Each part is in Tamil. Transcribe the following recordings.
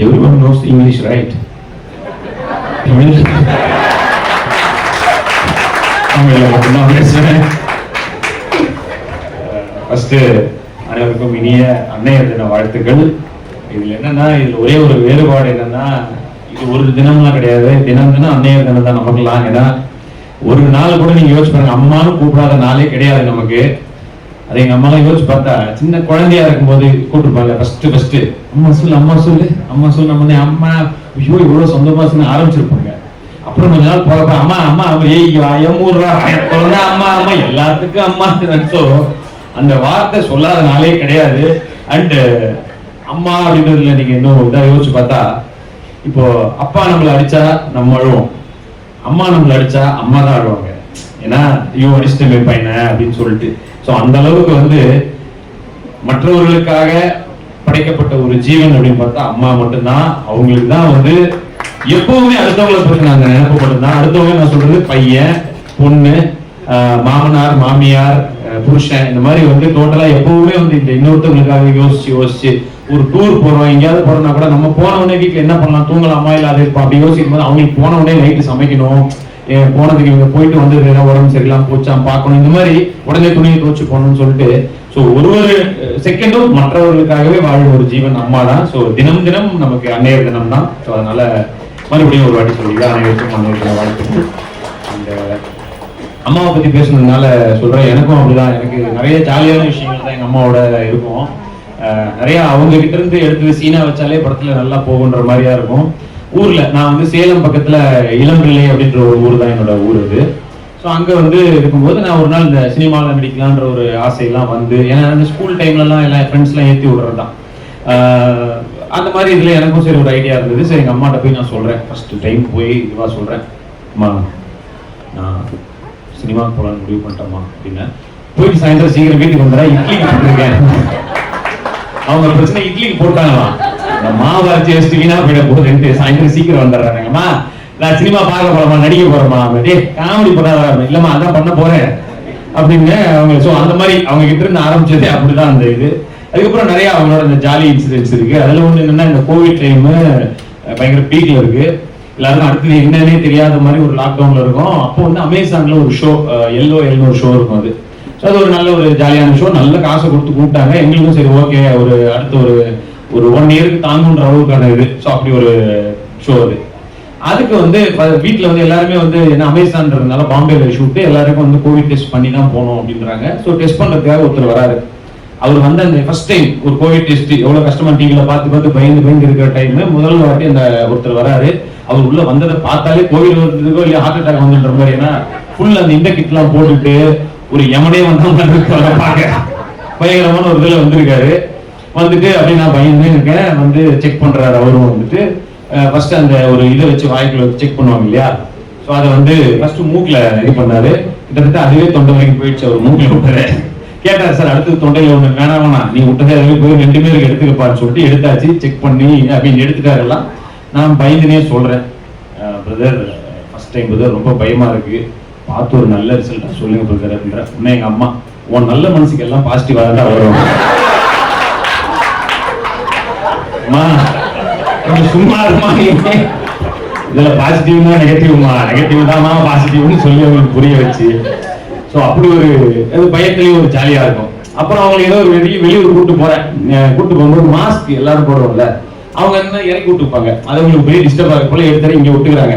Every one English, English right Tamil தமிழ்ல மட்டும்தான் பேசுவேன் அனைவருக்கும் இனிய அன்னையர் தின வாழ்த்துக்கள். இதில் என்னன்னா இதில் ஒரே ஒரு வேறுபாடு என்னன்னா இது ஒரு தினம்லாம் கிடையாது. தினம் தினம் அன்னையர் தினம் தான் நமக்குலாம் ஏன்னா ஒரு நாள் கூட நீங்கள் யோசிச்சு பாருங்க அம்மானு கூப்பிடாத நாளே கிடையாது நமக்கு. அது எங்க அம்மாலாம் யோசிச்சு பார்த்தா சின்ன குழந்தையா இருக்கும்போது கூப்பிட்டுருப்பாங்க. ஃபர்ஸ்ட் ஃபர்ஸ்ட் அம்மா சொல்லு அம்மா சொல்லு அம்மா சொல்லு நம்ம அம்மா ஐயோ இவ்வளவு சொந்தமா சொல்லி ஆரம்பிச்சிருப்பாங்க. அப்புறம் கொஞ்ச நாள் போறப்ப அம்மா அம்மா அம்மா, ஏய் எம்மூர்ரா குழந்தை அம்மா அம்மா எல்லாத்துக்கும் அம்மா ஸோ அந்த வார்த்தை சொல்லாத நாளே கிடையாது. அண்ட் அம்மா அப்படின்றதுல நீங்க இன்னும் இதா யோசிச்சு பார்த்தா இப்போ அப்பா நம்மளை அடிச்சா நம்ம அழுவோம். அம்மா நம்மளை அடிச்சா அம்மா தான் அழுவாங்க. ஏன்னா ஐயோ அடிச்சுட்டு பையனை அப்படின்னு சொல்லிட்டு. ஸோ அந்த அளவுக்கு வந்து மற்றவர்களுக்காக படைக்கப்பட்ட ஒரு ஜீவன் அப்படின்னு பார்த்தா அம்மா மட்டும்தான். அவங்களுக்கு தான் வந்து எப்பவுமே அடுத்தவங்களை பற்றி நாங்கள் நினைப்பு மட்டும்தான் அடுத்தவங்க நான் சொல்றது பையன் பொண்ணு மாமனார் மாமியார் புருஷன் இந்த மாதிரி வந்து டோட்டலா எப்பவுமே வந்து இந்த இன்னொருத்தவங்களுக்காக யோசிச்சு யோசிச்சு ஒரு டூர் போறோம். எங்கேயாவது போறோம்னா கூட நம்ம போன உடனே வீட்டுல என்ன பண்ணலாம்? தூங்கலாமா? இல்ல அது இருப்போம் அப்படி யோசிக்கும் போது அவங்களுக்கு போன உடனே நைட்டு சமைக்கணும். போனதுக்கு இவங்க போயிட்டு வந்து ஏதாவது உடம்பு சரியில்லாம போச்சாம் பார்க்கணும் இந்த மாதிரி உடனே துணியை துவச்சு போகணும்னு சொல்லிட்டு ஸோ ஒரு ஒரு செகண்டும் மற்றவர்களுக்காகவே வாழும் ஒரு ஜீவன் அம்மா தான் ஸோ தினம் தினம் நமக்கு அன்னையர் தினம் தான் ஸோ அதனால மறுபடியும் ஒரு வாட்டி சொல்லிக்கலாம் அனைவருக்கும் அன்னையர் வாழ்க்கை வாழ்த்துக்கள். அந்த அம்மாவை பத்தி பேசுனதுனால சொல்றேன். எனக்கும் அப்படிதான். எனக்கு நிறைய ஜாலியான விஷயங்கள் தான் எங்க அம்மாவோட இருக்கும். நிறையா நிறைய அவங்க கிட்ட இருந்து எடுத்து சீனா வச்சாலே படத்துல நல்லா போகுன்ற மாதிரியா இருக்கும். ஊர்ல. நான் வந்து சேலம் பக்கத்துல இளம்பிள்ளை அப்படின்ற ஒரு ஊர் தான் என்னோட ஊர் அது. ஸோ அங்கே வந்து இருக்கும்போது நான் ஒரு நாள் இந்த சினிமாவில் நடிக்கலான்ற ஒரு ஆசையெல்லாம் வந்து ஏன்னா அந்த ஸ்கூல் டைம்லலாம் எல்லாம் ஃப்ரெண்ட்ஸ்லாம் ஏற்றி விடுறது தான் அந்த மாதிரி இதில் எனக்கும் சரி ஒரு ஐடியா இருந்தது. சரி எங்கள் அம்மாட்ட போய் நான் சொல்கிறேன் ஃபஸ்ட்டு டைம் போய் இதுவாக சொல்கிறேன் அம்மா நான் சினிமாவுக்கு போகலான்னு முடிவு பண்ணிட்டோமா அப்படின்னு. போயிட்டு சாயந்தரம் சீக்கிரம் வீட்டுக்கு வந்துடுறேன். இட்லிக்கு போட்டிருக்கேன். அவங்க பிரச்சனை இட்லிக்கு போட்டாங்களாம். மாவு அரைச்சி வச்சுட்டு வீணா போயிட போகுதுன்ட்டு சாயந்தரம் சீக்கிரம் வந்துடுறாங்கம்மா நான் சினிமா பார்க்க போறோமா நடிக்க போறோமா? டே காமெடி பண்ணாத இல்லம்மா அதான் பண்ண போறேன். அப்படின்னு அவங்க ஸோ அந்த மாதிரி அவங்க கிட்ட இருந்து ஆரம்பிச்சதே அப்படிதான் அந்த இது. அதுக்கப்புறம் நிறைய அவங்களோட இந்த ஜாலி இன்சிடென்ட்ஸ் இருக்கு. அதுல ஒண்ணு என்னன்னா இந்த கோவிட் டைம் பயங்கர பீக்ல இருக்கு. எல்லாரும் அடுத்தது என்னன்னே தெரியாத மாதிரி ஒரு லாக்டவுன்ல இருக்கும். அப்போ வந்து அமேசான்ல ஒரு ஷோ எல்லோ எல்லோ ஒரு ஷோ இருக்கும் அது. ஸோ அது ஒரு நல்ல ஒரு ஜாலியான ஷோ நல்ல காசை கொடுத்து கூப்பிட்டாங்க. எங்களுக்கும் சரி ஓகே ஒரு அடுத்த ஒரு ஒரு ஒன் இயருக்கு தாங்குன்ற அளவுக்கான இது. ஸோ அப்படி ஒரு ஷோ அது. அதுக்கு வந்து ப- வந்து எல்லாருமே வந்து என்ன அமேசான்றதுனால பாம்பேல ஷூட்டு எல்லாருக்கும் வந்து கோவிட் டெஸ்ட் பண்ணி தான் போகணும் அப்படின்றாங்க. ஸோ டெஸ்ட் பண்ணுறதுக்காக ஒருத்தர் வராரு. அவர் வந்து அந்த ஃபர்ஸ்ட் டைம் ஒரு கோவிட் டெஸ்ட் எவ்வளோ கஷ்டமா டிவியில் பார்த்து பார்த்து பயந்து பயந்து இருக்கிற டைம் முதல் வாட்டி அந்த ஒருத்தர் வராரு. அவர் உள்ள வந்ததை பார்த்தாலே கோவிட் வந்ததுக்கோ இல்லையா ஹார்ட் அட்டாக் வந்துன்ற மாதிரி. ஏன்னா ஃபுல் அந்த இந்த கிட்லாம் போட்டுட்டு ஒரு எமனே வந்த மாதிரி பார்க்க பயங்கரமான ஒரு இதில் வந்திருக்காரு. வந்துட்டு அப்படியே நான் பயந்து இருக்கேன். வந்து செக் பண்றாரு அவரும் வந்துட்டு ஃபர்ஸ்ட் அந்த ஒரு இதை வச்சு வாய்க்குள்ள வச்சு செக் பண்ணுவாங்க இல்லையா? ஸோ அதை வந்து ஃபர்ஸ்ட் மூக்கில் இது பண்ணாரு. கிட்டத்தட்ட அதுவே தொண்டை வரைக்கும் போயிடுச்சு அவர் மூக்கில் விட்டுறாரு கேட்டார் சார் அடுத்தது தொண்டையில் ஒன்று வேணாம் வேணாம். நீ விட்டதே அதுவே போய் ரெண்டு பேருக்கு எடுத்துக்கப்பான்னு சொல்லிட்டு எடுத்தாச்சு. செக் பண்ணி அப்படின்னு எடுத்துட்டாரு எல்லாம். நான் பயந்துனே சொல்கிறேன் பிரதர் ஃபர்ஸ்ட் டைம் பிரதர் ரொம்ப பயமாக இருக்குது பார்த்து ஒரு நல்ல ரிசல்ட்டாக சொல்லுங்க பிரதர் அப்படின்ற உடனே எங்கள் அம்மா உன் நல்ல மனசுக்கு எல்லாம் பாசிட்டிவாக தான் வரும். மா கொஞ்சம் சும்மா இருமா இதுல பாசிட்டிவ்னா நெகட்டிவ்மா நெகட்டிவ் தான்மா பாசிட்டிவ்னு சொல்லி அவங்களுக்கு புரிய வச்சு. ஸோ அப்படி ஒரு அது பயத்துலயும் ஒரு ஜாலியா இருக்கும். அப்புறம் அவங்களுக்கு ஏதோ ஒரு வெளியே வெளியூர் கூட்டு போறேன். கூட்டு போகும்போது மாஸ்க் எல்லாரும் போடுவோம்ல. அவங்க என்ன இறக்கி விட்டுப்பாங்க. அது அவங்களுக்கு பெரிய டிஸ்டர்ப் ஆகிற போல எடுத்து இங்க விட்டுக்கிறாங்க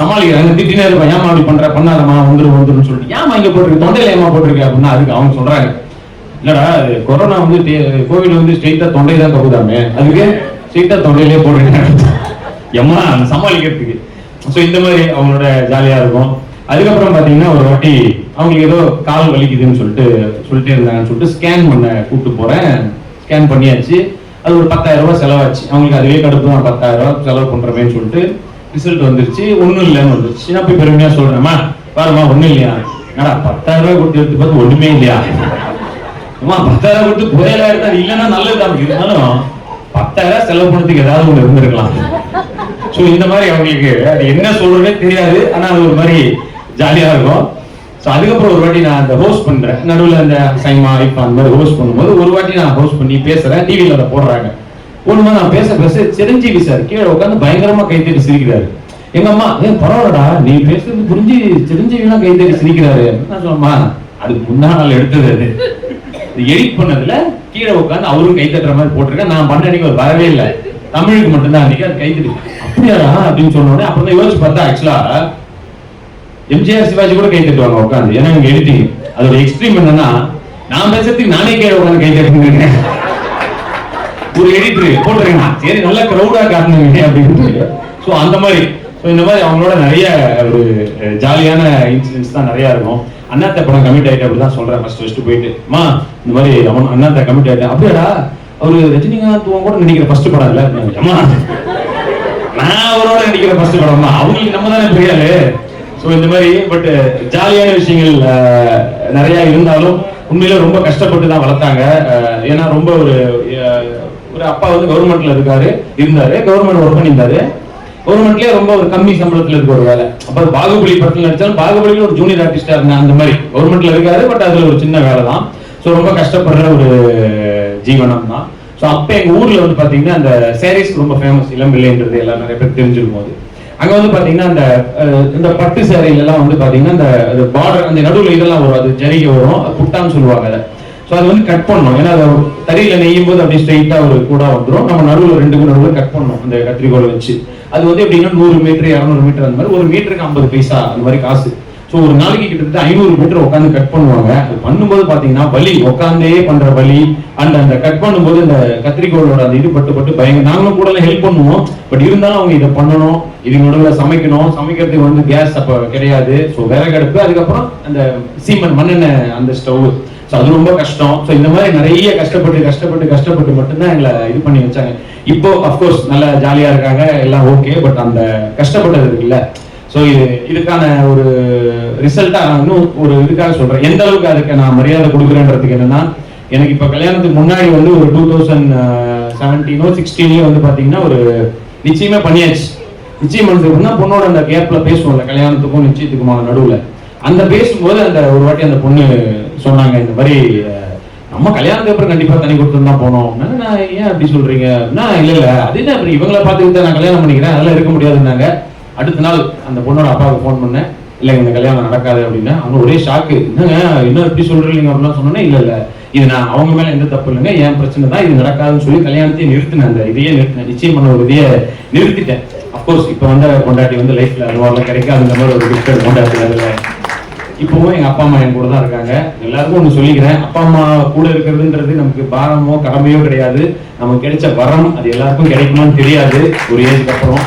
சமாளிக்கிறாங்க. திட்டினே இருப்பான். ஏமா அப்படி பண்ற? பண்ணாதமா வந்துடும் வந்துருன்னு சொல்லிட்டு. ஏமா இங்க போட்டிருக்கு? தொண்டையில ஏமா போட்டிருக்கு? அப்படின்னா அதுக்கு அவங்க சொல்றாங்க. இல்லடா அது கொரோனா வந்து கோவிட் வந்து ஸ்ட்ரெயிட்டா தொண்டை தான் தகுதாமே அதுக்கு ஸ்ட்ரீட்டா தொண்டையிலே போடுங்க எம்மா சமாளிக்கிறதுக்கு. ஸோ இந்த மாதிரி அவங்களோட ஜாலியா இருக்கும். அதுக்கப்புறம் பாத்தீங்கன்னா ஒரு வாட்டி அவங்களுக்கு ஏதோ கால் வலிக்குதுன்னு சொல்லிட்டு சொல்லிட்டே இருந்தாங்கன்னு சொல்லிட்டு ஸ்கேன் பண்ண கூப்பிட்டு போறேன். ஸ்கேன் பண்ணியாச்சு. அது ஒரு பத்தாயிரம் ரூபாய் செலவாச்சு. அவங்களுக்கு அதுவே கடுப்பு தான். பத்தாயிரம் ரூபாய் செலவு பண்ணுறமேன்னு சொல்லிட்டு ரிசல்ட் வந்துருச்சு. ஒண்ணும் இல்லைன்னு வந்துருச்சு. நான் போய் பெருமையா சொல்றேன்மா பாருமா ஒண்ணும் இல்லையா? என்னடா பத்தாயிரம் ரூபாய் கொடுத்து எடுத்து பார்த்து ஒண்ணுமே இல்லையா? அம்மா பத்தாயிரம் கொடுத்து புதையலா எடுத்தா அது இல்லைன்னா நல்லதுதான். இருந்தாலும் பத்தாயிரம் செலவு பண்ணதுக்கு ஏதாவது ஒண்ணு இருந்திருக்கலாம். சோ இந்த மாதிரி அவங்களுக்கு அது என்ன சொல்றதுனே தெரியாது. ஆனா அது ஒரு மாதிரி ஜாலியா இருக்கும். சோ அதுக்கப்புறம் ஒரு வாட்டி நான் அந்த ஹோஸ்ட் பண்றேன். நடுவுல அந்த சைமா இப்ப அந்த மாதிரி ஹோஸ்ட் பண்ணும்போது ஒரு வாட்டி நான் ஹோஸ்ட் பண்ணி பேசுறேன். டிவியில அதை போடுறாங்க. ஒண்ணுமா நான் பேச பேச சிரஞ்சீவி சார் கீழே உட்காந்து பயங்கரமா கைத்தட்டி சிரிக்கிறாரு. எங்க அம்மா ஏன் பரவாயில்லடா நீ பேசுறது புரிஞ்சு சிரஞ்சீவிலாம் கைத்தட்டி சிரிக்கிறாரு. நான் சொன்னம்மா அதுக்கு முன்னாள் நாள் எடுத்தது அது. எடிட் பண்ணதுல கீழே உட்காந்து அவரும் கை தட்டுற மாதிரி போட்டிருக்கேன். நான் பண்ண அன்னைக்கு வரவே இல்லை. தமிழுக்கு மட்டும்தான் அன்னைக்கு அது கை தட்டு அப்படியா? அப்படின்னு சொன்ன உடனே அப்புறம் தான் யோசிச்சு பார்த்தா ஆக்சுவலா எம்ஜிஆர் சிவாஜி கூட கை தட்டுவாங்க உட்காந்து ஏன்னா இவங்க எடிட்டிங் அதோட எக்ஸ்ட்ரீம் என்னன்னா நான் பேசுறதுக்கு நானே கீழே உட்காந்து கை தட்டுங்க ஒரு எடிட்டர் போட்டுருக்கேன். சரி நல்ல கிரௌடா அப்படின்னு. அப்படின்ட்டு ஸோ அந்த மாதிரி. ஸோ இந்த மாதிரி அவங்களோட நிறைய ஒரு ஜாலியான இன்சிடென்ட்ஸ் தான் நிறைய இருக்கும். அண்ணாத்த படம் கமிட் ஆயிட்டு அப்படி தான் சொல்றேன் ஃபர்ஸ்ட் ஃபஸ்ட்டு போயிட்டு. மா இந்த மாதிரி அவன் அண்ணாத்த கமிட் ஆயிட்டேன் அப்படியாடா அவரு ரஜினிகாந்த் கூட நினைக்கிற ஃபஸ்ட் படம் இல்லை. அம்மா நான் அவரோட நினைக்கிற ஃபர்ஸ்ட் படம்மா அவங்களுக்கு நம்ம தானே பெரிய ஸோ இந்த மாதிரி பட் ஜாலியான விஷயங்கள் நிறையா நிறைய இருந்தாலும் உண்மையில ரொம்ப கஷ்டப்பட்டு தான் வளர்த்தாங்க. அஹ், ஏன்னா ரொம்ப ஒரு ஒரு அப்பா வந்து கவர்மெண்ட்ல இருக்காரு இருந்தாரு. கவர்மெண்ட் ஒர்க் பண்ணியிருந்தாரு. கவர்மெண்ட்லயே ரொம்ப ஒரு கம்மி சம்பளத்துல இருக்க ஒரு வேலை. அப்ப பாகுபலி படத்துல நடிச்சாலும் பாகுபலியில ஒரு ஜூனியர் ஆர்டிஸ்டா இருந்தேன் அந்த மாதிரி. கவர்மெண்ட்ல இருக்காரு பட் அதுல ஒரு சின்ன வேலை தான். ஸோ ரொம்ப கஷ்டப்படுற ஒரு ஜீவனம் தான். ஸோ அப்போ எங்கள் ஊரில் வந்து பார்த்தீங்கன்னா அந்த சேரீஸ் ரொம்ப ஃபேமஸ் இளம்பிள்ளைன்றது எல்லாம் நிறைய பேர் தெரிஞ்சிருக்கும் போது. அங்கே வந்து பார்த்தீங்கன்னா அந்த இந்த பட்டு சேரீலெல்லாம் வந்து பார்த்தீங்கன்னா அந்த பார்டர் அந்த நடுவில் இதெல்லாம் வரும். அது ஜரிகை வரும். அது புட்டான்னு சொல்லுவாங்க அதை. ஸோ அது வந்து கட் பண்ணோம் ஏன்னா அதை தறியில நெய்யும் போது அப்படியே ஸ்ட்ரெயிட்டாக ஒரு கூட வந்துடும் நம்ம நடுவில் ரெண்டு நடுவுல கட் பண்ணணும் அந்த கத்திரிக்கோலை வச்சு. அது வந்து எப்படின்னா நூறு மீட்டர் இரநூறு மீட்டர் அந்த மாதிரி. ஒரு மீட்டருக்கு ஐம்பது பைசா அந்த மாதிரி காசு. ஸோ ஒரு நாளைக்கு கிட்டத்தட்ட ஐநூறு மீட்டர் உட்காந்து கட் பண்ணுவாங்க. அது பண்ணும்போது பார்த்தீங்கன்னா வலி உட்காந்தே பண்ணுற வலி. அண்ட் அந்த கட் பண்ணும்போது அந்த கத்திரிக்கோளோட அந்த இது பட்டு பட்டு பயங்கர நாங்களும் கூட ஹெல்ப் பண்ணுவோம். பட் இருந்தாலும் அவங்க இதை பண்ணணும். இது நடுவில் சமைக்கணும். சமைக்கிறதுக்கு வந்து கேஸ் அப்போ கிடையாது. ஸோ விறகடுப்பு அதுக்கப்புறம் அந்த சீமன் மண்ணெண்ணெய் அந்த ஸ்டவ் ஸோ அது ரொம்ப கஷ்டம். ஸோ இந்த மாதிரி நிறைய கஷ்டப்பட்டு கஷ்டப்பட்டு கஷ்டப்பட்டு மட்டும்தான் எங்களை இது பண்ணி வச்சாங்க. இப்போ அஃப்கோர்ஸ் நல்லா ஜாலியாக இருக்காங்க எல்லாம் ஓகே பட் அந்த கஷ்டப்பட்டது இருக்குல்ல ஸோ இது இதுக்கான ஒரு ரிசல்ட்டாக நான் இன்னும் ஒரு இதுக்காக சொல்கிறேன் எந்த அளவுக்கு அதுக்கு நான் மரியாதை கொடுக்குறேன்றதுக்கு என்னன்னா எனக்கு இப்போ கல்யாணத்துக்கு முன்னாடி வந்து ஒரு டூ தௌசண்ட் செவன்டீனோ சிக்ஸ்டீன்லயோ வந்து பார்த்தீங்கன்னா ஒரு நிச்சயமே பண்ணியாச்சு. நிச்சயம் பண்ணதுக்குன்னா பொண்ணோட அந்த கேப்பில் பேசுவோம்ல கல்யாணத்துக்கும் நிச்சயத்துக்குமான நடுவில். அந்த பேசும்போது அந்த ஒரு வாட்டி அந்த பொண்ணு சொன்னாங்க இந்த மாதிரி நம்ம கல்யாணத்துக்கு அப்புறம் கண்டிப்பா தனி கொடுத்து தான் போனோம். நான் நான் ஏன் அப்படி சொல்றீங்க? நான் இல்ல இல்ல அது என்ன அப்படி இவங்கள பார்த்துக்கிட்டு நான் கல்யாணம் பண்ணிக்கிறேன். அதெல்லாம் இருக்க முடியாதுன்னாங்க. அடுத்த நாள் அந்த பொண்ணோட அப்பாவுக்கு ஃபோன் பண்ணேன். இல்ல இந்த கல்யாணம் நடக்காது அப்படின்னா. அவங்க ஒரே ஷாக்கு என்னங்க இன்னும் இப்படி சொல்றீங்க? அப்படிலாம் சொன்னோன்னே இல்ல இல்ல. இது நான் அவங்க மேல எந்த தப்பு இல்லைங்க. என் பிரச்சனை தான். இது நடக்காதுன்னு சொல்லி கல்யாணத்தையே நிறுத்தினேன். அந்த இதையே நிறுத்தினேன் நிச்சயம் பண்ண ஒரு இதையே நிறுத்திட்டேன். அப்கோர்ஸ் இப்போ வந்து கொண்டாட்டி வந்து லைஃப்ல கிடைக்கும் அந்த மாதிரி ஒரு கிஃப்ட் கொண்டாட்டி இப்பவும் எங்கள் அப்பா அம்மா என் கூட தான் இருக்காங்க. எல்லாருக்கும் ஒன்று சொல்லிக்கிறேன். அப்பா அம்மா கூட இருக்கிறதுன்றது நமக்கு பாரமோ கடமையோ கிடையாது. நமக்கு கிடைச்ச வரம் அது எல்லாருக்கும் கிடைக்குமான்னு தெரியாது. ஒரு ஏஜுக்கு அப்புறம்.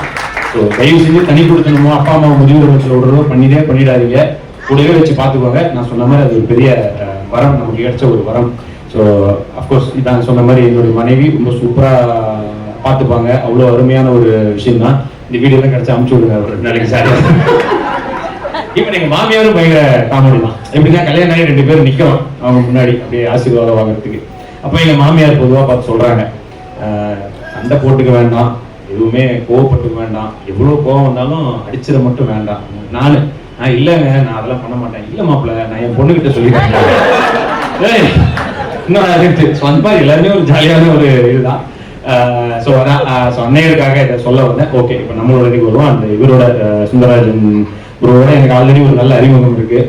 ஸோ தயவு செஞ்சு தனி கொடுத்தணுமோ அப்பா அம்மா முதியோரத்தில் விடுறதோ பண்ணிதே பண்ணிடாதீங்க. கூடவே வச்சு பார்த்துக்கோங்க நான் சொன்ன மாதிரி அது ஒரு பெரிய வரம். நமக்கு கிடைச்ச ஒரு வரம். ஸோ அஃப்கோர்ஸ் இதான் சொன்ன மாதிரி என்னுடைய மனைவி ரொம்ப சூப்பராக பார்த்துப்பாங்க அவ்வளோ அருமையான ஒரு விஷயம் தான் இந்த வீடியோலாம் கிடச்சி அமுச்சு விடுங்க. ஒரு நாளைக்கு சார். இப்ப எங்க மாமியாரும் பயங்கர காமெடி தான் எப்படின்னா கல்யாணம் ஆகி ரெண்டு பேரும் நிக்கிறோம் அவங்க முன்னாடி அப்படியே ஆசீர்வாதம் வாங்குறதுக்கு. அப்ப எங்க மாமியார் பொதுவா பார்த்து சொல்றாங்க "ஆஹ், சண்டை போட்டுக்க வேண்டாம். எதுவுமே கோவப்பட்டுக்க வேண்டாம். எவ்வளவு கோவம் வந்தாலும் அடிச்சிட மட்டும் வேண்டாம். நானு நான் இல்லைங்க நான் அதெல்லாம் பண்ண மாட்டேன். இல்ல மாப்பிள்ள நான் என் பொண்ணுகிட்ட சொல்லிட்டேன் ஸோ அந்த மாதிரி எல்லாருமே ஒரு ஜாலியான ஒரு இதுதான். ஸோ அதான் ஸோ அன்னையருக்காக இதை சொல்ல வந்தேன். ஓகே இப்போ நம்மளோட இதுக்கு வருவோம். அந்த இவரோட சுந்தரராஜன் ப்ரோவோட எனக்கு ஆல்ரெடி ஒரு நல்ல அறிமுகம் இருக்கு.